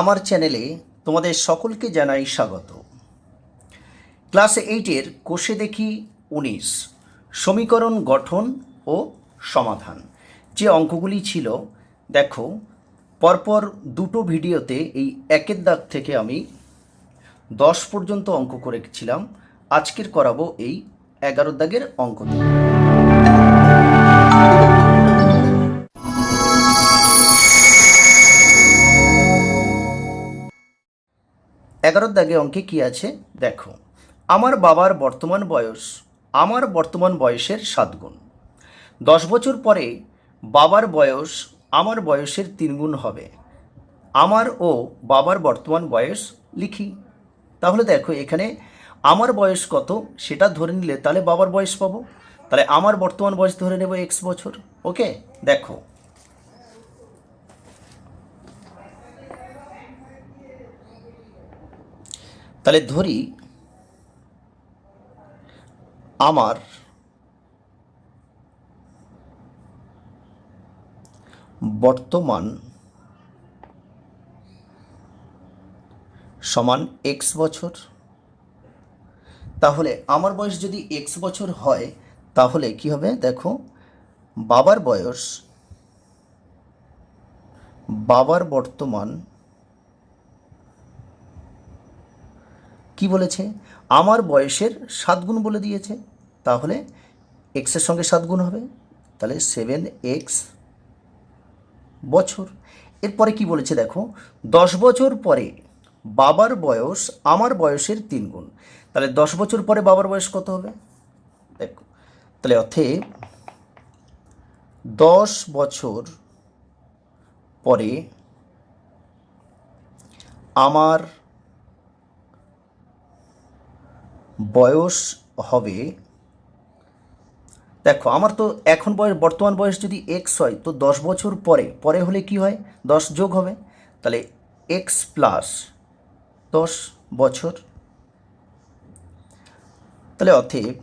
আমার চ্যানেলে তোমাদের সকলকে জানাই স্বাগত। ক্লাস এইটের কোষে দেখি উনিশ, সমীকরণ গঠন ও সমাধান। যে অঙ্কগুলি ছিল, দেখো, পরপর দুটো ভিডিওতে এই একের দাগ থেকে আমি দশ পর্যন্ত অঙ্ক করেছিলাম। আজকের করাবো এই এগারো দাগের অঙ্ক এগারোর দাগে অঙ্কে কি আছে? দেখো, আমার বাবার বর্তমান বয়স, আমার বর্তমান বয়সের সাত গুণ। দশ বছর পরে বাবার বয়স, আমার বয়সের তিন গুণ হবে। আমার ও বাবার বর্তমান বয়স লিখি। তাহলে দেখো, এখানে আমার বয়স কত, সেটা ধরে নিলে তাহলে বাবার বয়স পাবো। তাহলে আমার বর্তমান বয়স ধরে নেব এক্স বছর ওকে দেখো তাহলে ধরি আমার বর্তমান সমান এক্স বছর। তাহলে আমার বয়স যদি এক্স বছর হয়, তাহলে কি হবে? দেখো, বাবার বয়স, বাবার বর্তমান কি বলেছে? আমার বয়সের সাত গুণ বলে দিয়েছে। তাহলে এক্সের সঙ্গে সাত গুণ হবে। তাহলে সেভেন এক্স বছর। এরপরে কি বলেছে দেখো? দশ বছর পরে বাবার বয়স আমার বয়সের তিন গুণ। তাহলে দশ বছর পরে বাবার বয়স কত হবে? দেখো, তাহলে অর্থে দশ বছর পরে আমার বয়স হবে, দেখো আমার তো এখন বয়স, বর্তমান বয়স যদি এক্স হয়, তো দশ বছর পরে পরে হলে কি হয়? দশ যোগ হবে। তাহলে এক্স প্লাস দশ বছর। তাহলে অতএব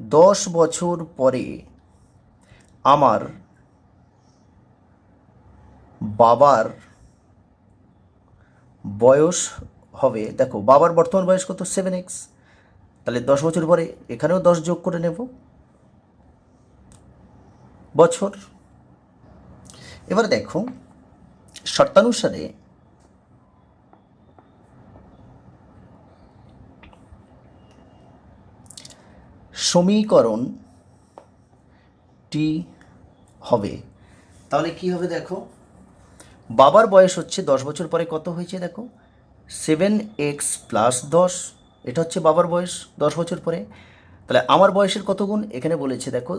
দশ বছর পরে আমার বাবার বয়স হবে। দেখো, বাবার বর্তমান বয়স কত? সেভেন এক্স তাহলে দশ বছর পরে এখানেও দশ যোগ করে নেব। বছর। এবার দেখো, শর্তানুসারে সমীকরণটি হবে। তাহলে কি হবে দেখো? বাবার বয়স হচ্ছে দশ বছর পরে কত হয়েছে দেখো? সেভেন এক্স প্লাস দশ, এটা হচ্ছে বাবার বয়স দশ বছর পরে। তাহলে আমার বয়সের কত গুণ? এখানে বলেছে, দেখো,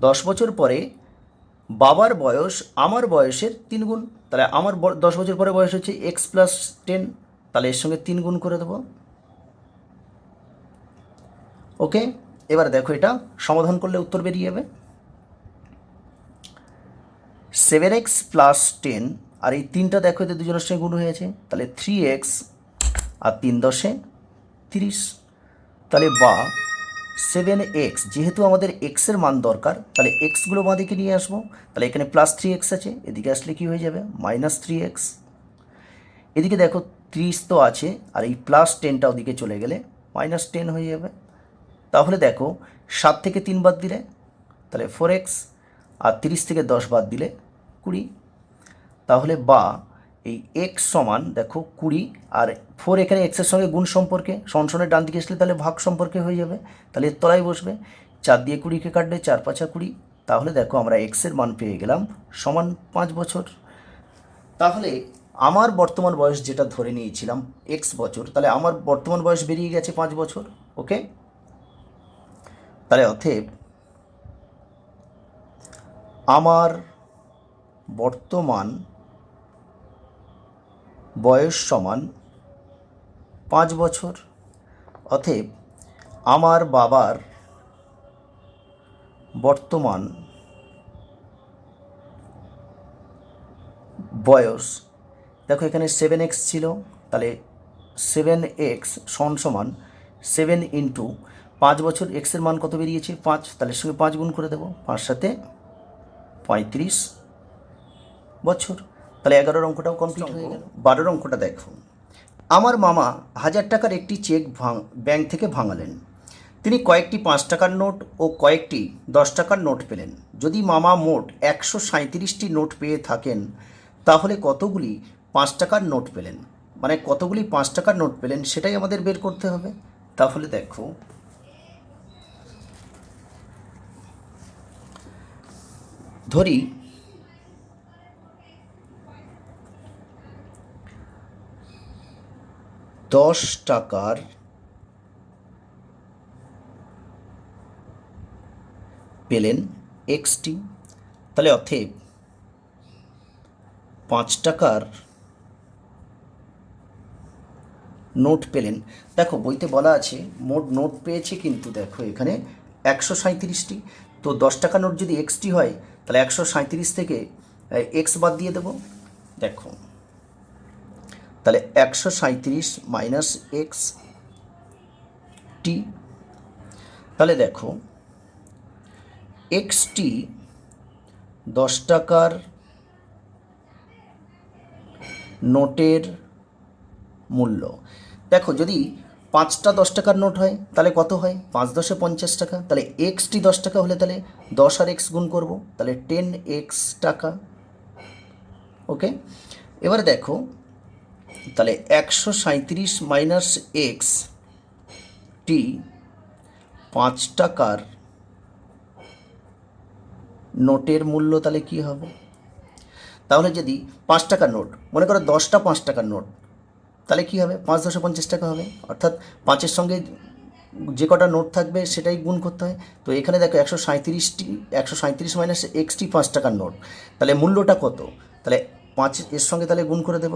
দশ বছর পরে বাবার বয়স আমার বয়সের তিন গুণ। তাহলে আমার দশ বছর পরে বয়স হচ্ছে এক্স প্লাস টেন তাহলে এর সঙ্গে তিন গুণ করে দেবো। ওকে, এবার দেখো এটা, সমাধান করলে উত্তর বেরিয়ে যাবে। সেভেন এক্স প্লাস টেন আর এই তিনটা দেখো এদের দুজনের সঙ্গে গুণ হয়েছে তাহলে থ্রি এক্স আর তিন দশে তিরিশ। তাহলে বা সেভেন এক্স, যেহেতু আমাদের এক্সের মান দরকার, তাহলে এক্সগুলো বাঁদিকে নিয়ে আসব। তাহলে এখানে প্লাস থ্রি এক্স আছে, এদিকে আসলে কি হয়ে যাবে? Minus three x. এদিকে দেখো ত্রিশ তো আছে, আর এই প্লাস টেনটা ওদিকে চলে গেলে মাইনাস টেন হয়ে যাবে। তাহলে দেখো সাত থেকে তিন বাদ দিলে, তাহলে ফোর এক্স, আর তিরিশ থেকে দশ বাদ দিলে কুড়ি। তাহলে বা এই এক্স সমান, দেখো কুড়ি, আর ফোর এখানে এক্সের সঙ্গে গুণ সম্পর্কে সনসনের ডান দিকে আসলে তাহলে ভাগ সম্পর্কে হয়ে যাবে। তাহলে এর তলায় বসবে। চার দিয়ে কুড়িকে কাটলে চার পাঁচা কুড়ি। তাহলে দেখো আমরা এক্সের মান পেয়ে গেলাম সমান পাঁচ বছর। তাহলে আমার বর্তমান বয়স যেটা ধরে নিয়েছিলাম এক্স বছর, তাহলে আমার বর্তমান বয়স বেরিয়ে গেছে পাঁচ বছর ওকে তাহলে অতএব আমার বর্তমান বয়স সমান পাঁচ বছর। অতএব আমার বাবার বর্তমান বয়স, দেখো এখানে সেভেন এক্স ছিল, তাহলে সেভেন এক্স সন সমান সেভেন ইন্টু পাঁচ বছর এক্সের মান কত বেরিয়েছে? পাঁচ। তাহলে সঙ্গে পাঁচ গুণ করে দেবো, পাঁচ সাথে পঁয়ত্রিশ বছর। তাহলে এগারোর অঙ্কটাও কমপ্লিট হয়ে গেল। বারোর অঙ্কটা দেখো। আমার মামা হাজার টাকার একটি চেক ভাঙ ব্যাংক থেকে ভাঙালেন। তিনি কয়েকটি পাঁচ টাকার নোট ও কয়েকটি দশ টাকার নোট পেলেন। যদি মামা মোট একশো সাঁত্রিশটি নোট পেয়ে থাকেন তাহলে কতগুলি পাঁচ টাকার নোট পেলেন? মানে কতগুলি পাঁচ টাকার নোট পেলেন সেটাই আমাদের বের করতে হবে। তাহলে দেখো। ধরি দশ টাকার পেলেন এক্সটি। তাহলে অথেব পাঁচ টাকার নোট পেলেন। দেখো, বইতে বলা আছে, মোট নোট পেয়েছে কিন্তু দেখো এখানে একশো সাঁত্রিশটি তো দশ টাকা নোট যদি এক্সটি হয়, তাহলে একশো সাঁত্রিশ থেকে এক্স বাদ দিয়ে দেবো। দেখো। তাহলে একশো সাঁত্রিশ মাইনাস এক্স টি। তাহলে দেখো এক্সটি দশ টাকার নোটের মূল্য। দেখো, যদি পাঁচটা দশ টাকার নোট হয়, তাহলে কত হয়? পাঁচ দশে পঞ্চাশ টাকা। তাহলে এক্সটি দশ টাকা হলে তাহলে দশ আর এক্স গুণ করব। তাহলে টেন এক্স টাকা। ওকে? এবারে দেখো তাহলে একশো সাঁত্রিশ মাইনাস এক্স টি পাঁচ টাকার নোটের মূল্য তাহলে কি হবে? তাহলে যদি পাঁচ টাকার নোট, মনে করো দশটা পাঁচ টাকার নোট, তাহলে কি হবে? পাঁচ দশে পঞ্চাশ টাকা হবে। অর্থাৎ পাঁচের সঙ্গে যে কটা নোট থাকবে সেটাই গুণ করতে হয়। তো এখানে দেখো একশো সাঁত্রিশটি একশো সাঁত্রিশ মাইনাস এক্সটি পাঁচ টাকার নোট। তাহলে মূল্যটা কত? তাহলে পাঁচ এর সঙ্গে তাহলে গুণ করে দেব।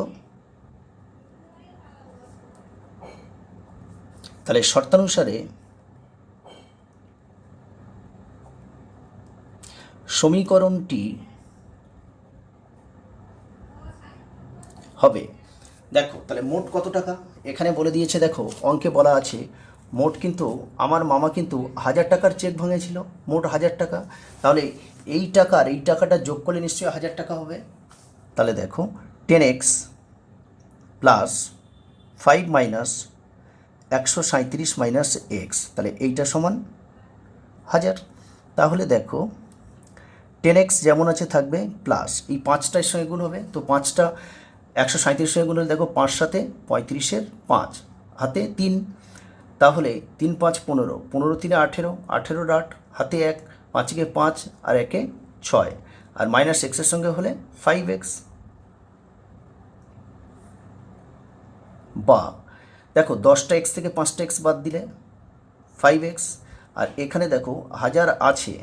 তাহলে শর্তানুসারে সমীকরণটি হবে। দেখো, তাহলে মোট কত টাকা? এখানে বলে দিয়েছে, দেখো, অঙ্কে বলা আছে, মোট কিন্তু আমার মামা কিন্তু হাজার টাকার চেক ভাঙেছিল মোট হাজার টাকা। তাহলে এই টাকার, এই টাকাটা যোগ করলে নিশ্চয়ই হাজার টাকা হবে। তাহলে দেখো ten x plus five minus একশো সাঁত্রিশ মাইনাস এক্স, তাহলে এইটা সমান হাজার। তাহলে দেখো, টেন এক্স যেমন আছে থাকবে প্লাস, এই পাঁচটার সঙ্গে গুণ হবে, তো পাঁচটা একশো সাঁত্রিশ সঙ্গে গুণ হলে দেখো পাঁচ সাথে পঁয়ত্রিশের পাঁচ, হাতে তিন। তাহলে তিন পাঁচ পনেরো পনেরো তিনে আঠেরো, আঠেরোর আট, হাতে এক, পাঁচকে পাঁচ আর একে ছয়, আর মাইনাস এক্সের সঙ্গে হলে ফাইভ এক্স। বা দেখো দশটা এক্স থেকে পাঁচটা এক্স বাদ দিলে ফাইভ এক্স আর এখানে দেখো হাজার আছে।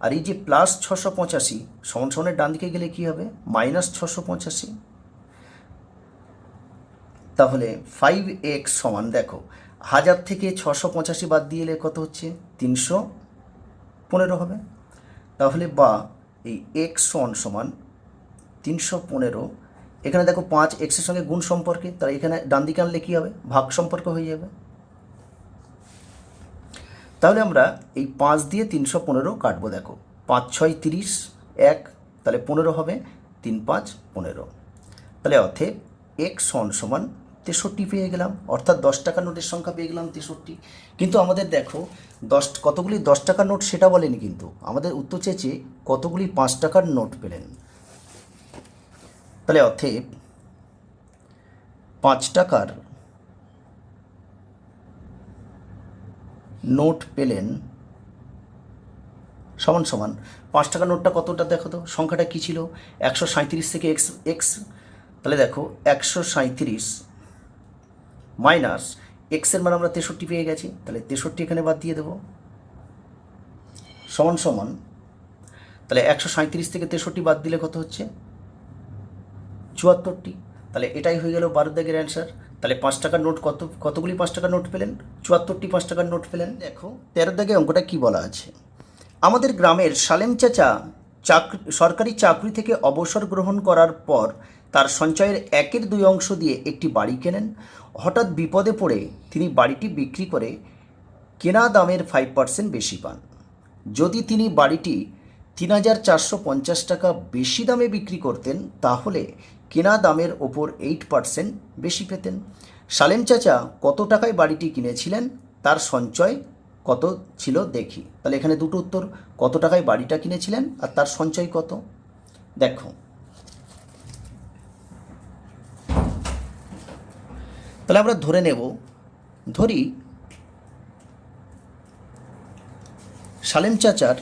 আর এই যে প্লাস ছশো পঁচাশি, সমান সমানের ডান দিকে গেলে কী হবে? মাইনাস ছশো পঁচাশি। তাহলে ফাইভ এক্স সমান দেখো, হাজার থেকে ছশো পঁচাশি বাদ দিয়ে এলে কত হচ্ছে? তিনশো পনেরো হবে। তাহলে বা এই এক্স সমান সমান তিনশো পনেরো এখানে দেখো পাঁচ এক্সের সঙ্গে গুণ সম্পর্কে, তাহলে এখানে ডান দিকে আনলে কী হবে? ভাগ সম্পর্ক হয়ে যাবে। তাহলে আমরা এই পাঁচ দিয়ে তিনশো পনেরো কাটবো, দেখো। পাঁচ, ছয়, তিরিশ, এক, তাহলে পনেরো হবে। তিন, পাঁচ, পনেরো। তাহলে অর্থে এক সন সমান তেষট্টি পেয়ে গেলাম, অর্থাৎ দশ টাকার নোটের সংখ্যা পেয়ে গেলাম তেষট্টি। কিন্তু আমাদের দেখো, দশ, কতগুলি দশ টাকার নোট সেটা বলেনি কিন্তু। আমাদের উত্তর চেয়েছে কতগুলি পাঁচ টাকার নোট পেলেন। তাহলে অর্থে পাঁচ টাকার নোট পেলেন সমান সমান। পাঁচ টাকার নোটটা কতটা দেখো তো? সংখ্যাটা কী ছিল? একশো সাঁত্রিশ থেকে এক্স এক্স। তাহলে দেখো, একশো সাঁত্রিশ মাইনাস এক্সের মান আমরা তেষট্টি পেয়ে গেছি। তাহলে তেষট্টি এখানে বাদ দিয়ে দেবো। সমান সমান। তাহলে একশো সাঁত্রিশ থেকে তেষট্টি বাদ দিলে কত হচ্ছে? চুয়াত্তরটি। তাহলে এটাই হয়ে গেল বারো দাগের অ্যান্সার তাহলে পাঁচ টাকার নোট কত, কতগুলি পাঁচ টাকার নোট পেলেন? চুয়াত্তরটি পাঁচ টাকার নোট পেলেন। দেখো তেরো দাগে অঙ্কটা কী বলা আছে? আমাদের গ্রামের সালেম চাচা চাকরি, সরকারি চাকরি থেকে অবসর গ্রহণ করার পর তার সঞ্চয়ের একের দুই অংশ দিয়ে একটি বাড়ি কেনেন। হঠাৎ বিপদে পড়ে তিনি বাড়িটি বিক্রি করে কেনা দামের ফাইভ পার্সেন্ট বেশি পান। যদি তিনি বাড়িটি তিন হাজার চারশো পঞ্চাশ টাকা বেশি দামে বিক্রি করতেন, তাহলে কেনা দামের ওপর এইট পার্সেন্ট বেশি পেতেন। সালেম চাচা, কত টাকায় বাড়িটি কিনেছিলেন? তার সঞ্চয় কত ছিল দেখি। তাহলে এখানে দুটো উত্তর, কত টাকায় বাড়িটা কিনেছিলেন আর তার সঞ্চয় কত? দেখো। তাহলে আমরা ধরে নেব। ধরি সালেম চাচার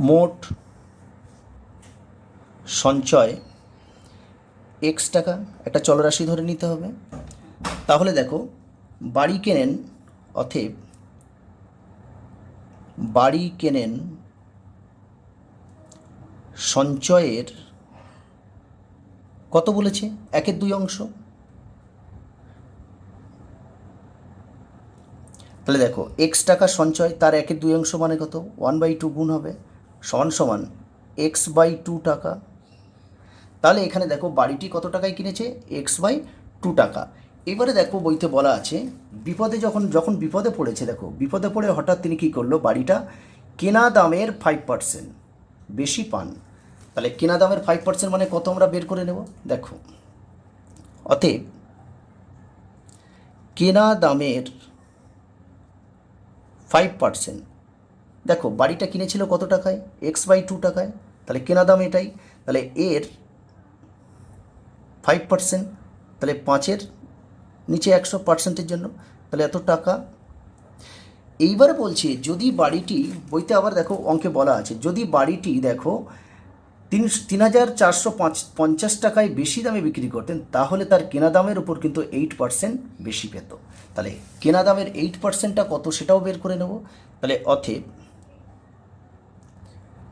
মোট সঞ্চয় এক্স টাকা। একটা চলরাশি ধরে নিতে হবে। তাহলে দেখো, বাড়ি কেনেন অথেব, বাড়ি কেনেন সঞ্চয়ের কত বলেছে? একের দুই অংশ। তাহলে দেখো এক্স টাকা সঞ্চয় তার একের দুই অংশ মানে কত? ওয়ান বাই টু গুণ হবে। সমান সমান এক্স বাই টু টাকা। তাহলে এখানে দেখো বাড়িটি কত টাকায় কিনেছে? এক্স বাই টু টাকা। এবারে দেখো বইতে বলা আছে, বিপদে যখন যখন বিপদে পড়েছে, দেখো, বিপদে পড়ে হঠাৎ তিনি কী করল? বাড়িটা কেনা দামের ফাইভ পার্সেন্ট বেশি পান। তাহলে কেনা দামের ফাইভ পার্সেন্ট মানে কত আমরা বের করে নেব? দেখো, অতএব কেনা দামের ফাইভ পার্সেন্ট দেখো, বাড়িটা কিনেছিল কত টাকায়? এক্স বাই টু টাকায়। তাহলে কেনা দাম এটাই। তাহলে এর ফাইভ পার্সেন্ট তাহলে পাঁচের নিচে একশো পার্সেন্টের জন্য। তাহলে এত টাকা। এইবার বলছি, যদি বাড়িটি, বইতে আবার দেখো অঙ্কে বলা আছে, যদি বাড়িটি দেখো তিন তিন হাজার চারশো পাঁচ, পঞ্চাশ টাকায় বেশি দামে বিক্রি করতেন, তাহলে তার কেনা দামের উপর কিন্তু এইট পার্সেন্ট বেশি পেত। তাহলে কেনা দামের এইট পার্সেন্টটা কত সেটাও বের করে নেব। তাহলে অথেব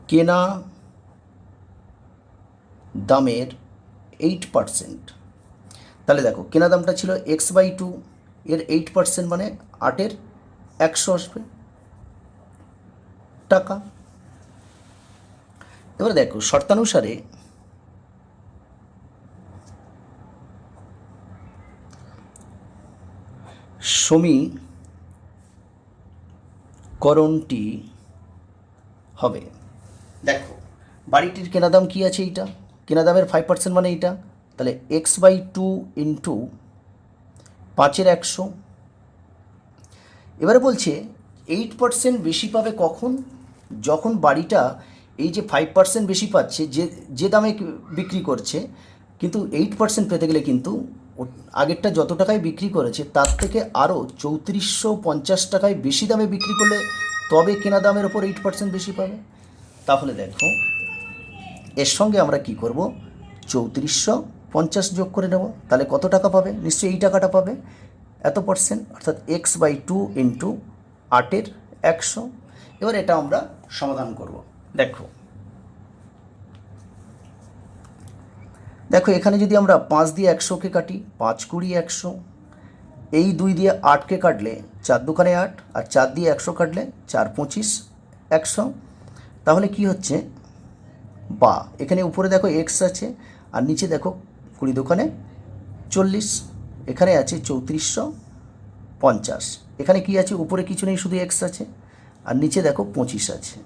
কেনা দামের এইট পার্সেন্ট তাহলে দেখো, কেনা দামটা ছিল এক্স বাই টু এর এইট পার্সেন্ট মানে আটের একশো আসবে টাকা। এবারে দেখো, শর্তানুসারে সমীকরণটি হবে। দেখো, বাড়িটির কেনা দাম কী আছে এইটা? কেনা দামের ফাইভ পার্সেন্ট মানে এইটা? তাহলে এক্স বাই টু ইন্টু পাঁচের একশো। এবারে বলছে এইট পার্সেন্ট বেশি পাবে কখন? যখন বাড়িটা এই যে ফাইভ পার্সেন্ট বেশি পাচ্ছে, যে যে দামে বিক্রি করছে, কিন্তু এইট পার্সেন্ট পেতে গেলে কিন্তু আগেরটা যত টাকায় বিক্রি করেছে, তার থেকে আরও চৌত্রিশশো পঞ্চাশ টাকায় বেশি দামে বিক্রি করলে তবে কেনা দামের ওপর এইট পার্সেন্ট বেশি পাবে। তাহলে দেখো, এর সঙ্গে আমরা কি করব? চৌত্রিশশো পঞ্চাশ যোগ করে নেব। তাহলে কত টাকা পাবে? নিশ্চয়ই এই টাকাটা পাবে। এত পার্সেন্ট অর্থাৎ এক্স বাই টু ইন্টু আটের একশো। এবার এটা আমরা সমাধান করব। দেখো। দেখো, এখানে যদি আমরা পাঁচ দিয়ে একশোকে কাটি, পাঁচ কুড়ি একশো। এই দুই দিয়ে আটকে কাটলে চার দোকানে আট, আর চার দিয়ে একশো কাটলে চার পঁচিশ একশো। তাহলে কি হচ্ছে? বা, এখানে উপরে দেখো এক্স আছে, আর নিচে দেখো কুড়ি দোকানে চল্লিশ, এখানে আছে চৌত্রিশশো পঞ্চাশ। এখানে কি আছে? উপরে কিছু নেই, শুধু এক্স আছে, আর নিচে দেখো পঁচিশ আছে।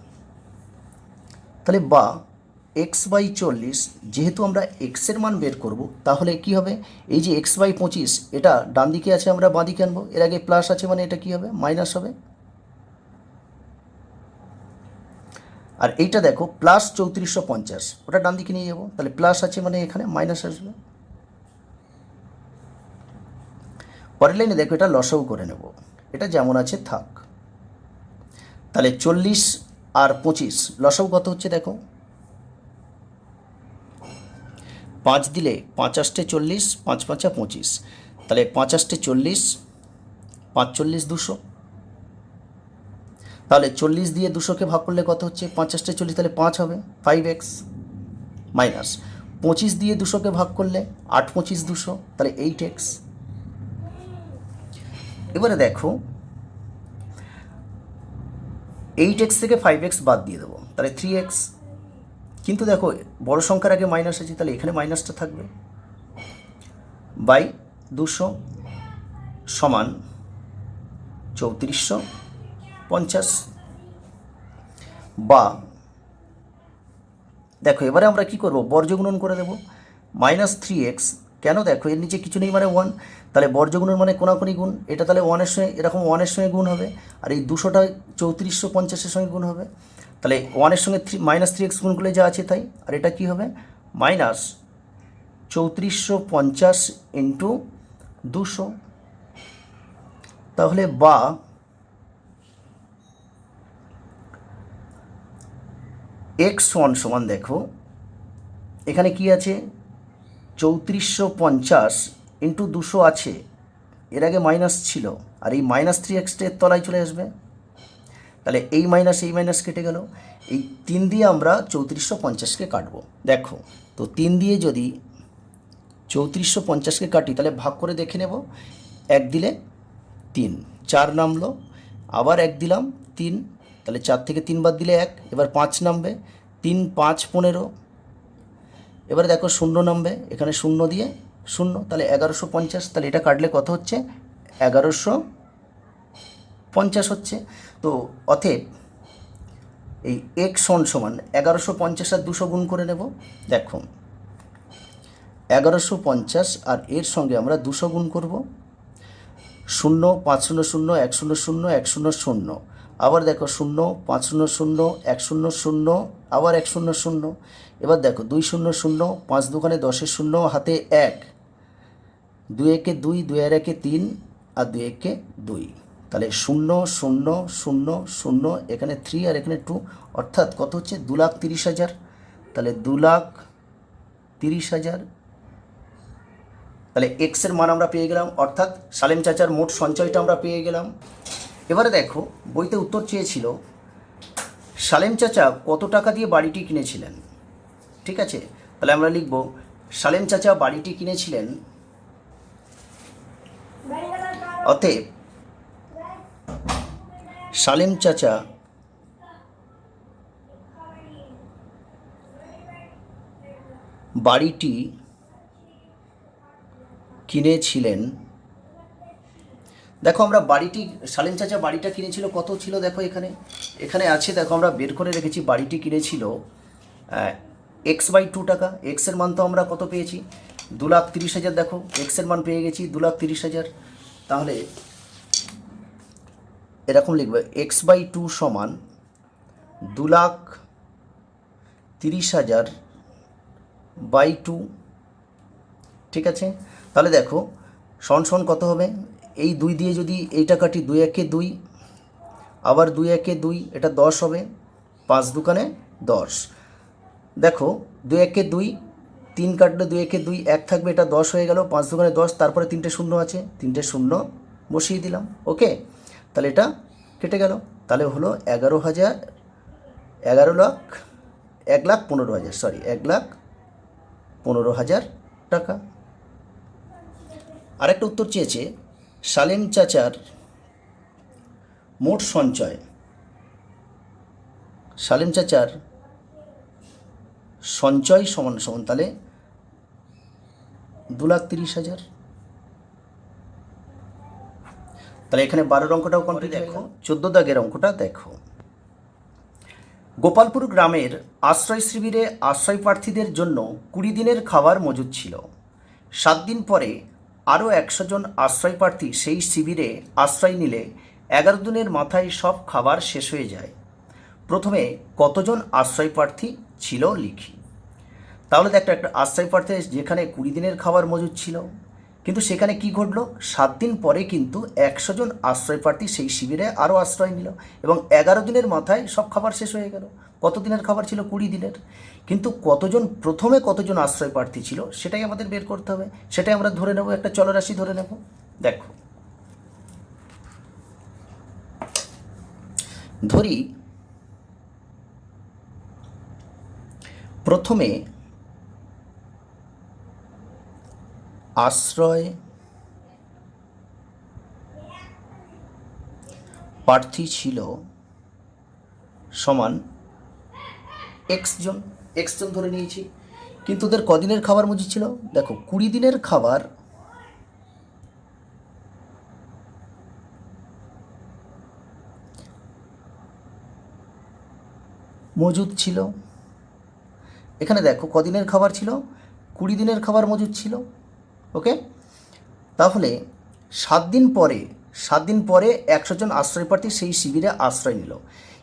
তাহলে বা এক্স বাই চল্লিশ, যেহেতু আমরা এক্সের মান বের করব, তাহলে কি হবে? এই যে এক্স বাই পঁচিশ, এটা ডান দিকে আছে, আমরা বাঁ দিকে আনব। এর আগে প্লাস আছে মানে এটা কি হবে? মাইনাস হবে। আর এইটা দেখো প্লাস চৌত্রিশশো পঞ্চাশ। ওটা ডান দিকে নিয়ে যাব। তাহলে প্লাস আছে মানে এখানে মাইনাস আসবে। পরের লাইনে দেখো, এটা লসাও করে নেব। এটা যেমন আছে, থাক। তাহলে চল্লিশ আর পঁচিশ, লসাও কত হচ্ছে দেখো? পাঁচ দিলে পাঁচাশটে চল্লিশ, পাঁচ পাঁচা পঁচিশ। তাহলে পাঁচাশটে চল্লিশ পাঁচ চল্লিশ দুশো। তাহলে চল্লিশ দিয়ে দুশোকে ভাগ করলে কত হচ্ছে? পঞ্চাশটা চল্লিশ, তাহলে পাঁচ হবে। ফাইভ এক্স মাইনাস পঁচিশ দিয়ে দুশোকে ভাগ করলে আট পঁচিশ দুশো, তাহলে এইট এক্স এবারে দেখো এইট এক্স থেকে ফাইভ এক্স বাদ দিয়ে দেবো, তাহলে থ্রি এক্স কিন্তু দেখো, বড় সংখ্যার আগে মাইনাস আছে, তাহলে এখানে মাইনাসটা থাকবে। বাই দুশো সমান চৌত্রিশশো। পঞ্চাশ। বা, দেখো, এবারে আমরা কি করব? বর্জ্য গুণন করে দেবো। Minus three x. কেন? দেখো, এর নিচে কিছু নেই মানে ওয়ান। তাহলে বর্জ্য গুণন মানে কোনাকুনি গুণ। এটা তাহলে ওয়ানের সঙ্গে, এরকম ওয়ানের সঙ্গে গুণ হবে। আর এই দুশোটা চৌত্রিশশো পঞ্চাশের সঙ্গে গুণ হবে। তাহলে ওয়ানের সঙ্গে থ্রি, মাইনাস থ্রি এক্স গুণ করলে যা আছে তাই। আর এটা কি হবে? মাইনাস চৌত্রিশশো পঞ্চাশ ইন্টু দুশো। তাহলে বা এক্স ওয়ান সমান দেখো। এখানে কি আছে? চৌত্রিশশো পঞ্চাশ ইন্টু দুশো আছে। এর আগে মাইনাস ছিল। আর এই মাইনাস থ্রি এক্সটের তলায় চলে আসবে। তাহলে এই মাইনাস এই মাইনাস কেটে গেল। এই তিন দিয়ে আমরা চৌত্রিশশো পঞ্চাশকে কাটবো। দেখো, তো তিন দিয়ে যদি চৌত্রিশশো পঞ্চাশকে কাটি, তাহলে ভাগ করে দেখে নেব। এক দিলে তিন। চার নামলো। আবার এক দিলাম, তিন। তাহলে চার থেকে তিন বাদ দিলে এক, এবার পাঁচ নামবে, তিন, পাঁচ, পনেরো। এবারে দেখো শূন্য নামবে, এখানে শূন্য দিয়ে শূন্য, তাহলে এগারোশো পঞ্চাশ, তাহলে এটা কাটলে কত হচ্ছে? এগারোশো পঞ্চাশ হচ্ছে। তো অতএব এই এক সন সমান এগারোশো পঞ্চাশ আর দুশো গুণ করে নেব, দেখো। এগারোশো পঞ্চাশ আর এর সঙ্গে আমরা দুশো গুণ করব। শূন্য, পাঁচ শূন্য শূন্য, এক শূন্য শূন্য, এক শূন্য শূন্য। আবার দেখো শূন্য, পাঁচ শূন্য শূন্য, এক শূন্য শূন্য, আবার এক শূন্য শূন্য। এবার দেখো দুই শূন্য শূন্য, পাঁচ দোকানে দশের শূন্য, হাতে এক। দুই একে দুই দুই আর একে তিন, আর দুই একে দুই। তাহলে শূন্য শূন্য শূন্য শূন্য, এখানে থ্রি আর এখানে টু অর্থাৎ কত হচ্ছে? দু লাখ তিরিশ হাজার। তাহলে দু লাখ তিরিশ হাজার। তাহলে এক্সের মান আমরা পেয়ে গেলাম, অর্থাৎ সালেম চাচার মোট সঞ্চয়টা আমরা পেয়ে গেলাম। এবারে দেখো, বইতে উত্তর চেয়েছিল সালেম চাচা কত টাকা দিয়ে বাড়িটি কিনেছিলেন? ঠিক আছে, তাহলে আমরা লিখব সালেম চাচা বাড়িটি কিনেছিলেন? অতএব সালেম চাচা বাড়িটি কিনেছিলেন? দেখো আমরা বাড়িটি সালেম চাচা বাড়িটা কিনেছিল, কত ছিল দেখো এখানে? এখানে আছে, দেখো আমরা বের করে রেখেছি, বাড়িটি কিনেছিল এক্স বাই টু টাকা। এক্সের মান তো আমরা কত পেয়েছি? দু লাখ তিরিশ হাজার দেখো এক্সের মান পেয়ে গেছি, দু লাখ তিরিশ হাজার। তাহলে এরকম লিখবে এক্স বাই টু সমান দু লাখ তিরিশ হাজার বাই টু ঠিক আছে? তাহলে দেখো শন সন কত হবে? এই দুই দিয়ে যদি এইটা কাটি দুই একে দুই, আবার দুই একে দুই, এটা দশ হবে, পাঁচ দোকানে দশ। দেখো, দুই একে দুই, তিন কাটলে দুই একে দুই, এক থাকবে, এটা দশ হয়ে গেল, পাঁচ দোকানে দশ, তারপরে তিনটে শূন্য আছে, তিনটে শূন্য বসিয়ে দিলাম, ওকে? তাহলে এটা কেটে গেল, তাহলে হলো এগারো হাজার, এগারো লাখ, এক লাখ পনেরো হাজার সরি এক লাখ পনেরো হাজার টাকা। আরেকটা উত্তর চেয়েছে সালেম চাচার মোট সঞ্চয়। সালেম চাচার সঞ্চয় সমান সমান, তাহলে দু লাখ তিরিশ হাজার। তাহলে এখানে বারোর অঙ্কটাও কমপ্লিট দেখো চোদ্দ দাগের অঙ্কটা দেখো। গোপালপুর গ্রামের আশ্রয় শিবিরে আশ্রয় প্রার্থীদের জন্য কুড়ি দিনের খাবার মজুদ ছিল। সাত দিন পরে আরও একশো জন আশ্রয় প্রার্থী সেই শিবিরে আশ্রয় নিলে এগারো দিনের মাথায় সব খাবার শেষ হয়ে যায়। প্রথমে কতজন আশ্রয় প্রার্থী ছিল লিখি। তাহলে দেখো, একটা আশ্রয় প্রার্থী যেখানে কুড়ি দিনের খাবার মজুদ ছিল, কিন্তু সেখানে কি ঘটলো? সাত দিন পরে কিন্তু একশো জন আশ্রয় প্রার্থী সেই শিবিরে আরও আশ্রয় নিল এবং এগারো দিনের মাথায় সব খাবার শেষ হয়ে গেল। কত দিনের খাবার ছিল? কুড়ি দিনের। কিন্তু কতজন, প্রথমে কতজন আশ্রয় প্রার্থী ছিল, সেটাই আমাদের বের করতে হবে। সেটাই আমরা ধরে নেব, একটা চলরাশি ধরে নেব। দেখো। ধরি, প্রথমে আশ্রয় প্রার্থী ছিল সমান এক্স জন এক্স জন ধরে নিয়েছি। কিন্তু ওদের কদিনের খাবার মজুদ ছিল? দেখো, কুড়ি দিনের খাবার মজুদ ছিল। এখানে দেখো, কদিনের খাবার ছিল? কুড়ি দিনের খাবার মজুদ ছিল। ওকে? তাহলে সাত দিন পরে, সাত দিন পরে একশো জন আশ্রয় প্রার্থী সেই শিবিরে আশ্রয় নিল।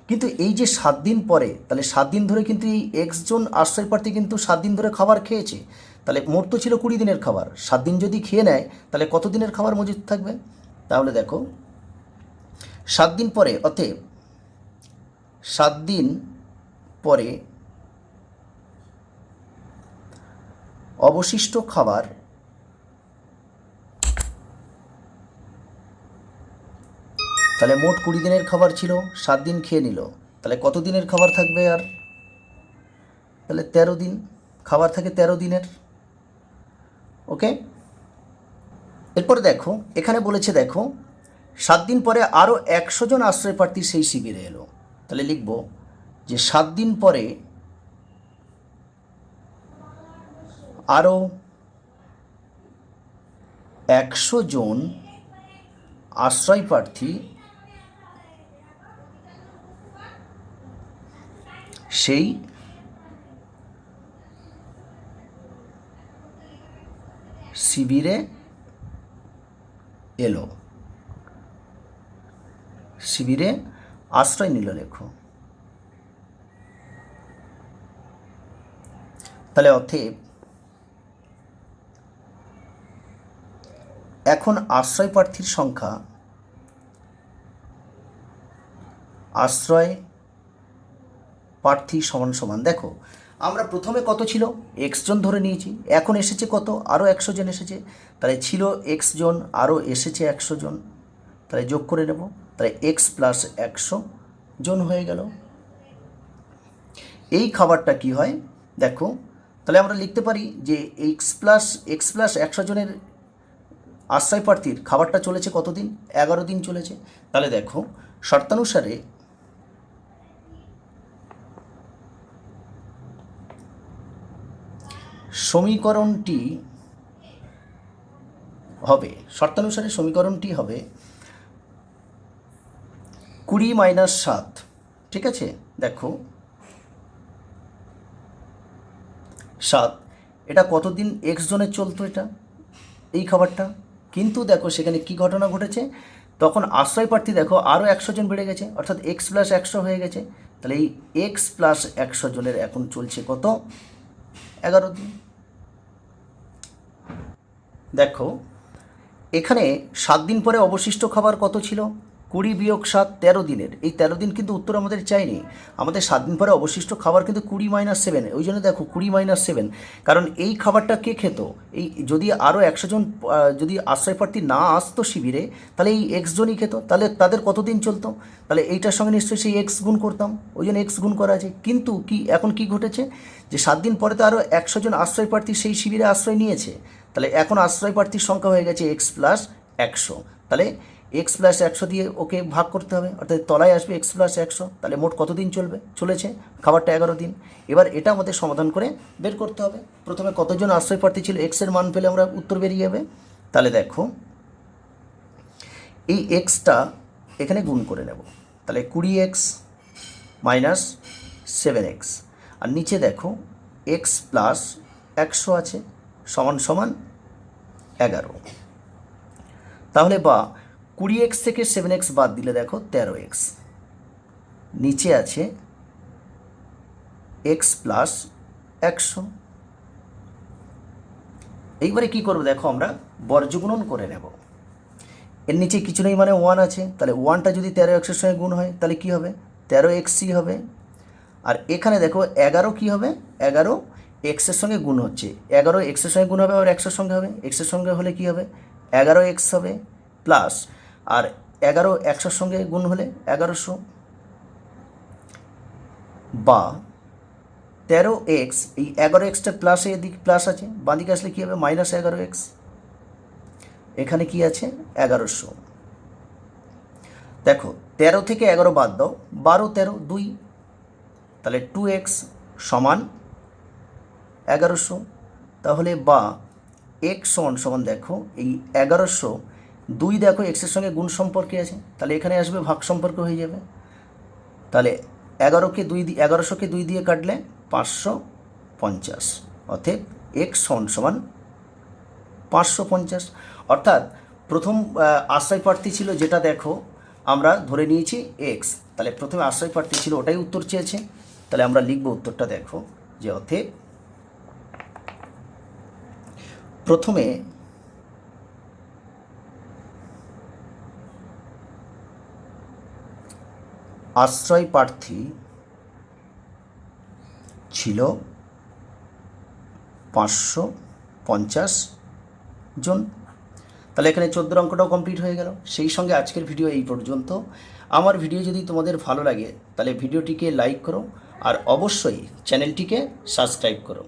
কিন্তু এই যে সাত দিন পরে, তাহলে সাত দিন ধরে কিন্তু এই এক্স জন আশ্রয় প্রার্থী কিন্তু সাত দিন ধরে খাবার খেয়েছে। তাহলে মোট তো ছিল কুড়ি দিনের খাবার। সাত দিন যদি খেয়ে নেয়, তাহলে কত দিনের খাবার মজুদ থাকবে? তাহলে দেখো, সাত দিন পরে, অতএব সাত দিন পরে অবশিষ্ট খাবার তাহলে মোট কুড়ি দিনের খাবার ছিল, সাত দিন খেয়ে নিল। তাহলে কত দিনের খাবার থাকবে আর? তাহলে তেরো দিন, খাবার থাকে তেরো দিনের। ওকে? এরপরে দেখো, এখানে বলেছে দেখো, সাত দিন পরে আরও একশো জন আশ্রয় প্রার্থী সেই শিবিরে এলো। তাহলে লিখব যে সাত দিন পরে আরও একশো জন আশ্রয় প্রার্থী সেই শিবিরে এলো। শিবিরে আশ্রয় নিল লেখো। তাহলে অতএব এখন আশ্রয় প্রার্থীর সংখ্যা আশ্রয় প্রার্থী সমান সমান। দেখো, আমরা প্রথমে কত ছিল? এক্স জন ধরে নিয়েছি। এখন এসেছে কত? আরও একশো জন এসেছে। তাহলে ছিল এক্স জন আরও এসেছে একশো জন। তাহলে যোগ করে নেব। তাহলে এক্স প্লাস একশো জন হয়ে গেল। এই খাবারটা কি হয়? দেখো, তাহলে আমরা লিখতে পারি যে এক্স প্লাস এক্স প্লাস একশো জনের আশ্রয় প্রার্থীর খাবারটা চলেছে কতদিন? এগারো দিন চলেছে। তাহলে দেখো, শর্তানুসারে সমীকরণটি হবে, শর্তানুসারে সমীকরণটি হবে কুড়ি মাইনাস সাত, ঠিক আছে? দেখো, সাত, এটা কতদিন এক্স জনের চলতো এটা, এই খাবারটা? কিন্তু দেখো, সেখানে কি ঘটনা ঘটেছে? তখন আশ্রয় প্রার্থী, দেখো আরও একশো জন বেড়ে গেছে, অর্থাৎ এক্স প্লাস একশো হয়ে গেছে। তাহলে এই এক্স প্লাস একশো জনের এখন চলছে কত? এগারো দিন। দেখো, এখানে সাত দিন পরে অবশিষ্ট খাবার কত ছিল? কুড়ি বিয়োগ সাত, তেরো দিনের। এই তেরো দিন কিন্তু উত্তর আমাদের চাইনি আমাদের সাত দিন পরে অবশিষ্ট খাবার কিন্তু কুড়ি মাইনাস সেভেন ওই জন্য দেখো, কুড়ি মাইনাস সেভেন কারণ এই খাবারটা কে খেত? এই যদি আরও একশো জন যদি আশ্রয় প্রার্থী না আসতো শিবিরে, তাহলে এই এক্স জনই খেত। তাহলে তাদের কতদিন চলতো? তাহলে এইটার সঙ্গে নিশ্চয়ই সেই এক্স গুণ করতাম। ওই জন্য এক্স গুণ করা আছে। কিন্তু কি, এখন কি ঘটেছে? যে সাত দিন পরে তো আরও একশো জন আশ্রয় প্রার্থী সেই শিবিরে আশ্রয় নিয়েছে। তাহলে এখন আশ্রয় প্রার্থীর সংখ্যা হয়ে গেছে এক্স প্লাস একশো। তাহলে এক্স প্লাস একশো দিয়ে ওকে ভাগ করতে হবে, অর্থাৎ তলায় আসবে এক্স প্লাস একশো, তাহলে মোট কতদিন চলবে? চলেছে, খাবারটা এগারো দিন। এবার এটা আমাদের সমাধান করে বের করতে হবে। প্রথমে কতজন আশ্রয় প্রার্থী ছিল এক্সের মান পেলে আমরা উত্তর বেরিয়ে যাবে। তাহলে দেখো, এই এক্সটা এখানে গুণ করে নেব। তাহলে কুড়ি এক্স মাইনাস সেভেন এক্স আর নিচে দেখো এক্স প্লাস একশো আছে। সমান সমান এগারো। তাহলে বা কুড়ি এক্স থেকে সেভেন এক্স বাদ দিলে দেখো তেরো এক্স নিচে আছে এক্স প্লাস একশো। এইবারে কি করব দেখো আমরা বর্জগুণন করে নেব। এর নিচে কিছু নেই মানে ওয়ান আছে, তাহলে ওয়ানটা যদি তেরো এক্সের সঙ্গে গুণ হয়, তাহলে কি হবে? তেরো এক্সই হবে। আর এখানে দেখো এগারো কি হবে? এগারো এক্সের সঙ্গে গুণ হচ্ছে। এগারো এক্সের সঙ্গে গুণ হবে আর একশোর সঙ্গে হবে। এক্সের সঙ্গে হলে কি হবে? এগারো এক্স হবে প্লাস। আর এগারো একশোর সঙ্গে গুণ হলে এগারোশো বা। তেরো এক্স, এই এগারো এক্সটা প্লাসে এদিক প্লাস আছে। বাঁদিকে আসলে কী হবে? মাইনাস এগারো এক্স। এখানে কি আছে? এগারোশো। দেখো, তেরো থেকে এগারো বাদ দাও। বারো, তেরো, দুই। তাহলে টু এক্স সমান এগারোশো। তাহলে বা এক্স সমান সমান দেখো, এই এগারোশো। দুই দেখো এক্সের সঙ্গে গুণ সম্পর্কে আছে, তাহলে এখানে আসবে ভাগ সম্পর্ক হয়ে যাবে। তাহলে এগারোকে দুই দিয়ে এগারোশোকে দুই দিয়ে কাটলে পাঁচশো পঞ্চাশ। অতএব এক্স সমান সমান পাঁচশো পঞ্চাশ। অর্থাৎ প্রথম আশ্রয় প্রার্থী ছিল যেটা দেখো, আমরা ধরে নিয়েছি এক্স তাহলে প্রথমে আশ্রয় প্রার্থী ছিল, ওটাই উত্তর চেয়েছে। তাহলে আমরা লিখব উত্তরটা দেখো, যে অতএব প্রথমে আশ্রয় প্রার্থী ছিল পাঁচশো পঞ্চাশ জন। তাহলে এখানে চোদ্দোর অঙ্কটাও কমপ্লিট হয়ে গেল। সেই সঙ্গে আজকের ভিডিও এই পর্যন্ত। আমার ভিডিও যদি তোমাদের ভালো লাগে, তাহলে ভিডিওটিকে লাইক করো আর অবশ্যই চ্যানেলটিকে সাবস্ক্রাইব করো।